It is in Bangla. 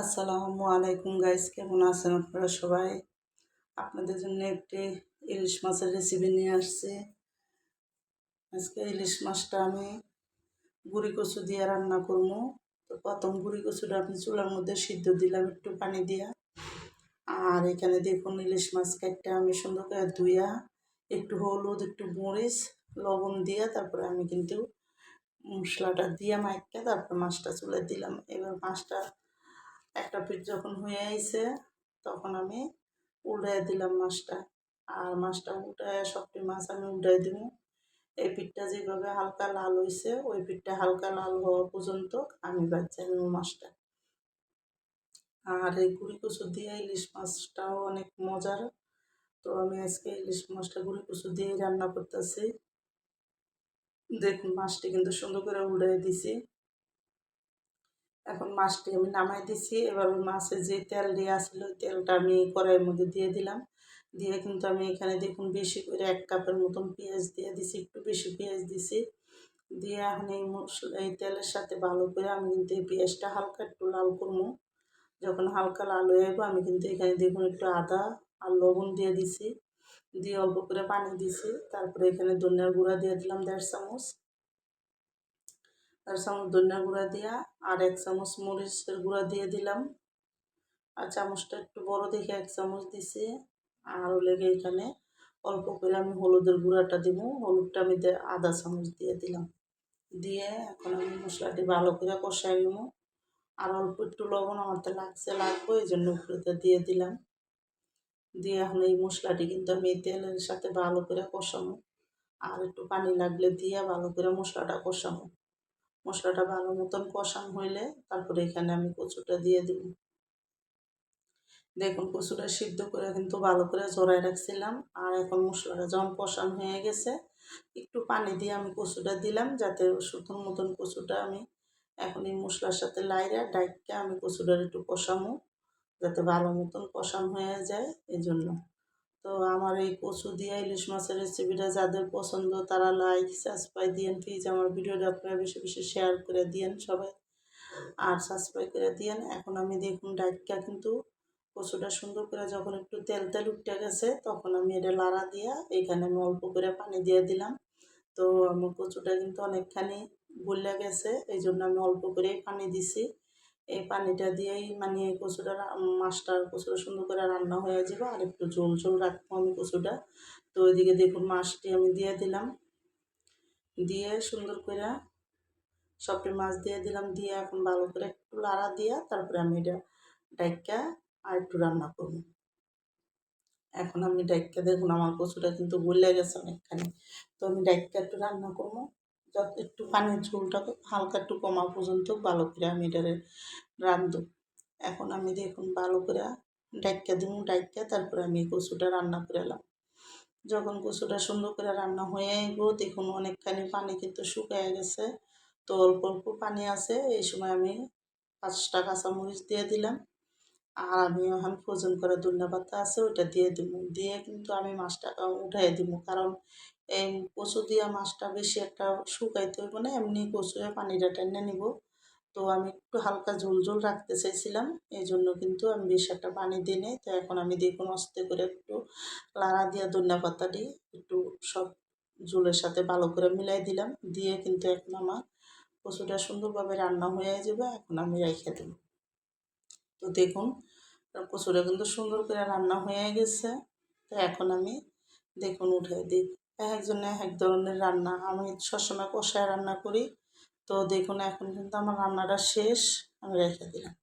আসসালামু আলাইকুম গাইস, কেমন আছেন আপনারা সবাই? আপনাদের জন্য একটি ইলিশ মাছের রেসিপি নিয়ে আসছি। আজকে ইলিশ মাছটা আমি গুড়ি কচু দিয়ে রান্না করব। তো প্রথম গুড়ি কচুটা আপনি চুলার মধ্যে সিদ্ধ দিলাম একটু পানি দিয়া। আর এখানে দেখুন ইলিশ মাছ কাটটা আমি সুন্দর করে ধুইয়া একটু হলুদ, একটু মরিচ, লবণ দিয়া তারপরে আমি কিন্তু মশলাটা দিয়া মাইকা তারপর মাছটা চুলে দিলাম। এবার মাছটা একটা পিঠ যখন হয়ে আইছে, তখন আমি উল্টাই দিলাম মাছটা। আর মাছটা উল্টায়, সবটি মাছ আমি উল্টাই দিব এই পিঠটা যেভাবে হালকা লাল হয়েছে ওই পিঠটা হালকা লাল হওয়া পর্যন্ত আমি বাচ্চা নেব মাছটা। আর এই গুড়ি কচু দিয়ে ইলিশ মাছটাও অনেক মজার। তো আমি আজকে ইলিশ মাছটা গুড়ি কচু দিয়ে রান্না করতেছি। দেখুন, মাছটি কিন্তু সুন্দর করে উল্টাই দিছি। এখন মাছটি আমি নামাই দিছি। এবার ওই মাছের যে তেল দিয়ে আসলো তেলটা আমি কড়াইয়ের মধ্যে দিয়ে দিলাম। দিয়ে কিন্তু আমি এখানে দেখুন বেশি করে এক কাপের মতন পেঁয়াজ দিয়ে দিছি, একটু বেশি পেঁয়াজ দিছি। দিয়ে এখন এই মশলা এই তেলের সাথে ভালো করে আমি কিন্তু এই পেঁয়াজটা হালকা একটু লাল করব। যখন হালকা লাল হয়ে যাব, আমি কিন্তু এখানে দেখুন একটু আদা আর লবণ দিয়ে দিছি। দিয়ে অল্প করে পানি দিছি। তারপরে এখানে ধনিয়ার গুঁড়া দিয়ে দিলাম দেড় চামচ। এক চামচ ধনিয়া গুঁড়া দিয়া আর এক চামচ মরিচের গুঁড়া দিয়ে দিলাম। আর চামচটা একটু বড় দেখে এক চামচ দিছি। আর লেগে এখানে অল্প করে আমি হলুদের গুঁড়াটা দিব। হলুদটা আমি আধা চামচ দিয়ে দিলাম। দিয়ে এখন আমি মশলাটি ভালো করে কষাই নেব। আর অল্প একটু লবণ আমার তো লাগছে লাগবে, এই জন্য উপরেতে দিয়ে দিলাম। দিয়ে এখন এই মশলাটি কিন্তু আমি তেলের সাথে ভালো করে কষাবো। আর একটু পানি লাগলে দিয়ে ভালো করে মশলাটা কষাবো। মশলাটা ভালো মতন কষানো হইলে তারপরে এখানে আমি কচুটা দিয়ে দিব। দেখুন, কচুটা সিদ্ধ করে কিন্তু ভালো করে জড়াই রাখছিলাম আর এখন মশলাটা যখন কষানো হয়ে গেছে, একটু পানি দিয়ে আমি কচুটা দিলাম যাতে সুতোর মতন কচুটা আমি এখন এই মশলার সাথে লাইরা ডাইককে আমি কচুটার একটু কষামো, যাতে ভালো মতন কষানো হয়ে যায় এই জন্য তো আমার এই কচু দিয়ে ইলিশ মাছের রেসিপিটা যাদের পছন্দ তারা লাইক সাবস্ক্রাইব দিয়েন প্লিজ আমার ভিডিওটা আপনারা বেশি বেশি শেয়ার করে দিয়েন সবাই। আর সাবস্ক্রাইব করে দিয়েন। এখন আমি দেখুন ডাইটটা কিন্তু কচুটা সুন্দর করে যখন একটু তেল তেল উঠতে গেছে, তখন আমি এটা লাড়া দিয়া এখানে আমি অল্প করে পানি দিয়ে দিলাম। তো আমার কচুটা কিন্তু অনেকখানি গলে গেছে এই জন্য আমি অল্প করেই পানি দিছি। এই পানিটা দিয়েই মানে কচুটা মাছটা কচুটা সুন্দর করে রান্না হয়ে যাবে আর একটু ঝোল ঝোল রাখব আমি কচুটা। তো ওইদিকে দেখুন মাছটি আমি দিয়ে দিলাম। দিয়ে সুন্দর করে সবটি মাছ দিয়ে দিলাম। দিয়ে এখন ভালো করে একটু লাড়া দিয়া তারপরে আমি এটা ডাইকা আর একটু রান্না করব। এখন আমি ডাইকা দেখুন আমার কচুটা কিন্তু গলে গেছে অনেকখানি। তো আমি ডাইকা একটু রান্না করব। যত একটু পানির ঝোলটা হালকা একটু কমা পর্যন্ত, ভালো করে আমি এটারে রান্ধব এখন আমি দেখুন ভালো করে ডাইকা দিব ডাইকা তারপরে আমি কচুটা রান্না করে এলাম। যখন কচুটা সুন্দর করে রান্না হয়ে আইব, দেখুন অনেকখানি পানি কিন্তু শুকিয়ে গেছে। তো অল্প অল্প পানি আছে, এই সময় আমি পাঁচটা কাঁচামরিচ দিয়ে দিলাম। আর আমি এখন ফোজন করে ধনিয়া পাতা আছে, ওইটা দিয়ে দিব দিয়ে কিন্তু আমি মাছটা উঠাই দিব কারণ এই কচু দিয়া মাছটা বেশি একটা শুকাইতে হইব না, এমনি কচুয়ে পানিটা টেনে নিব। তো আমি একটু হালকা ঝোল ঝোল রাখতে চাইছিলাম এই জন্য কিন্তু আমি বেশি একটা পানি দিই নেই। তো এখন আমি দেখুন আস্তে করে একটু লাড়া দিয়া ধনিয়া পাতা দিই একটু সব ঝোলের সাথে ভালো করে মিলাই দিলাম। দিয়ে কিন্তু এখন আমার কচুটা সুন্দরভাবে রান্না হয়ে যাবে এখন আমি রেখে দেব তো দেখুন কচুরা কিন্তু সুন্দর করে রান্না হয়ে গেছে। তো এখন আমি দেখুন উঠে দিই। একজনে এক ধরনের রান্না, আমি সবসময় কষায় রান্না করি। তো দেখুন, এখন কিন্তু আমার রান্নাটা শেষ, আমি রেখে দিলাম।